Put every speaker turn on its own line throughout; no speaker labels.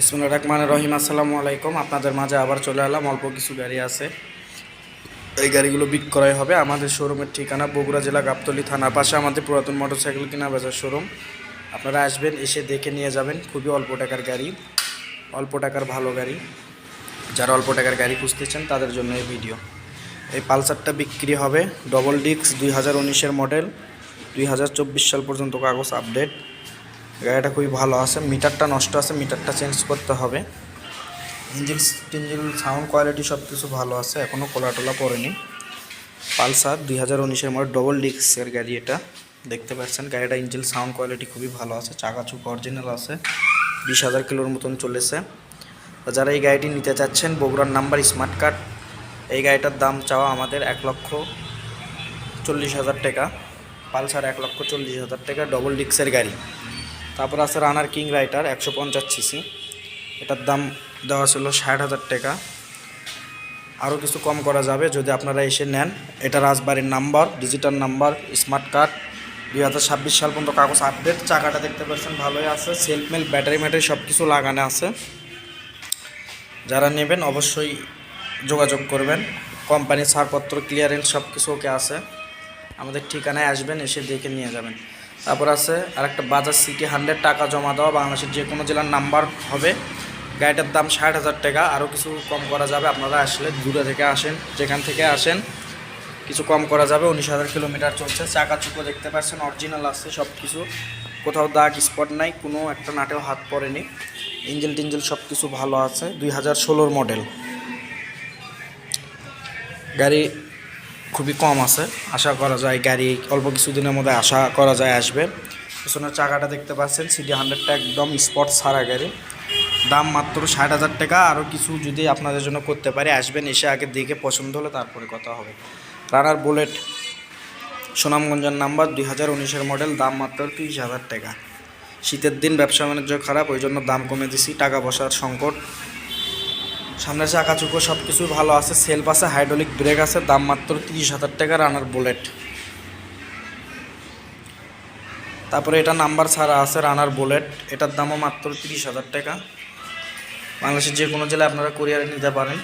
ইসমুল্লাহ রহমান রহিম, আসসালামু আলাইকুম। আপনাদের মাঝে আবার চলে এলাম, অল্প কিছু গাড়ি আছে। এই গাড়িগুলো বিক্রয় হবে। আমাদের শোরুমের ঠিকানা বগুড়া জেলা গাবতলি থানা, পাশে আমাদের পুরাতন মোটরসাইকেল কিনা বেচার শোরুম। আপনারা আসবেন, এসে দেখে নিয়ে যাবেন। খুবই অল্প টাকার গাড়ি, অল্প টাকার ভালো গাড়ি। যারা অল্প টাকার গাড়ি খুঁজতেছেন, তাদের জন্য এই ভিডিও। এই পালসারটা বিক্রি হবে ডবল ডিক্স দুই হাজার উনিশের মডেল দুই হাজার চব্বিশ সাল পর্যন্ত কাগজ আপডেট গাড়িটা খুবই ভালো আছে, মিটারটা নষ্ট আছে, মিটারটা চেঞ্জ করতে হবে। ইঞ্জিন টিঞ্জিন সাউন্ড কোয়ালিটি সব কিছু ভালো আছে এখনও কোলা টোলা পড়েনি পালসার দুই হাজার উনিশের মডেল ডবল ডিক্সের গাড়ি এটা, দেখতে পাচ্ছেন, গাড়িটা ইঞ্জিন সাউন্ড কোয়ালিটি খুবই ভালো আছে চাকা চুক অরিজিনাল আছে, বিশ হাজার কিলোর মতন চলেছে। যারা এই গাড়িটি নিতে চাচ্ছেন, বগুড়ার নাম্বার স্মার্ট কার্ড এই গাড়িটার দাম চাওয়া আমাদের এক লক্ষ চল্লিশ হাজার টাকা। পালসার এক লক্ষ চল্লিশ হাজার টাকা ডবল ডিক্সের গাড়ি। তারপর আছে রানার কিং রাইটার একশো পঞ্চাশ সিসি এটার দাম দেওয়া ছিল ষাট হাজার টাকা। আরও কিছু কম করা যাবে যদি আপনারা এসে নেন। এটা রাজবাড়ির number digital number smart card দুই হাজার ছাব্বিশ সাল পর্যন্ত কাগজ আপডেট চাকাটা দেখতে পাচ্ছেন, ভালোই আছে। সেলফ মেল ব্যাটারি ম্যাটারি সব কিছু লাগানো আছে। যারা নেবেন অবশ্যই যোগাযোগ করবেন। কোম্পানির ছাড়পত্র ক্লিয়ারেন্স সব কিছু ওকে আছে। আমাদের ঠিকানায় আসবেন, এসে দেখে নিয়ে যাবেন। তারপর আছে আরেকটা বাজাজ সিটি হান্ড্রেড টাকা জমা দেওয়া, বাংলাদেশের যে কোনো জেলার নাম্বার হবে। গাড়িটার দাম ষাট হাজার টাকা, আরও কিছু কম করা যাবে, আপনারা আসলে দূরে থেকে আসেন, যেখান থেকে আসেন, কিছু কম করা যাবে, উনিশ হাজার কিলোমিটার চলছে চাকা চুকো দেখতে পাচ্ছেন অরিজিনাল আছে সব কিছু কোথাও দাগ স্পট নাই, কোনো একটা নাটেও হাত পড়েনি। ইঞ্জেল টিঞ্জেল সব কিছু ভালো আছে, দুই হাজার ষোলোর মডেল গাড়ি খুবই কম আছে। আশা করা যায় গাড়ি অল্প কিছুদিনের মধ্যে আশা করা যায় আসবে। পিছনের চাকাটা দেখতে পাচ্ছেন সিডি হান্ড্রেডটা একদম স্পট ছাড়া গাড়ি। দাম মাত্র ষাট হাজার টাকা, আরও কিছু যদি আপনাদের জন্য করতে পারে, আসবেন, এসে আগে দেখে পছন্দ হলে তারপরে কথা হবে। রানার বুলেট সুনামগঞ্জের নাম্বার দুই হাজার উনিশের মডেল দাম মাত্র তিরিশ হাজার টাকা। শীতের দিন ব্যবসা বাণিজ্য খারাপ, ওই জন্য দাম কমে দিছি, টাকা পয়সার সংকট। সামনের চাকা চুকো সব কিছুই ভালো আছে সেলফ আছে হাইড্রোলিক ব্রেক আছে, দাম মাত্র তিরিশ হাজার টাকা রানার বুলেট তারপরে এটা নাম্বার ছাড়া আছে রানার বুলেট এটার দামও মাত্র তিরিশ হাজার টাকা। বাংলাদেশের যে কোনো জেলায় আপনারা কুরিয়ারে নিতে পারেন।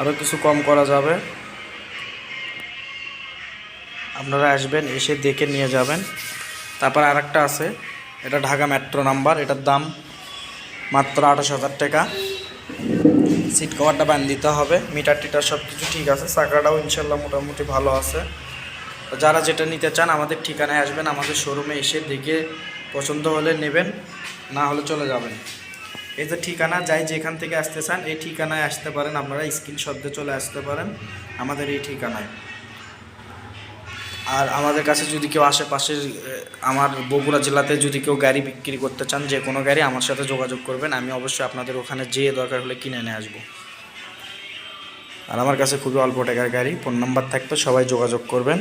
আরও কিছু কম করা যাবে। আপনারা আসবেন, এসে দেখে নিয়ে যাবেন। তারপর আরেকটা আছে। এটা ঢাকা মেট্রো নাম্বার, এটার দাম মাত্র আঠাশ হাজার টাকা। সিট কভারটা বান দিতে হবে মিটার টিটার সব কিছু ঠিক আছে, চাকাটাও ইনশাল্লাহ মোটামুটি ভালো আছে। যারা যেটা নিতে চান, আমাদের ঠিকানায় আসবেন, আমাদের শোরুমে এসে দেখে পছন্দ হলে নেবেন, না হলে চলে যাবেন। এই যে ঠিকানা, যাই যেখান থেকে আসতে চান, এই ঠিকানায় আসতে পারেন, আপনারা স্ক্রিনশট চলে আসতে পারেন আমাদের এই ঠিকানায়। আর আমাদের কাছে যদি কেউ আশেপাশের আমার বগুড়া জেলাতে যদি কেউ গাড়ি বিক্রি করতে চান, যে কোনো গাড়ি আমার সাথে যোগাযোগ করবেন, আমি অবশ্যই আপনাদের ওখানে যেয়ে দরকার হলে কিনে নিয়ে আসব। আর আমার কাছে খুবই অল্প টাকার গাড়ি, ফোন নাম্বার থাকবে সবাই যোগাযোগ করবেন।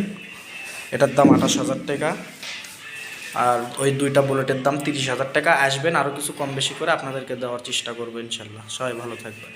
এটার দাম আঠাশ হাজার টাকা। আর ওই দুইটা বুলেটের দাম তিরিশ হাজার টাকা। আসবেন আরও কিছু কম বেশি করে আপনাদেরকে দেওয়ার চেষ্টা করব ইনশাল্লাহ। সবাই ভালো থাকবেন।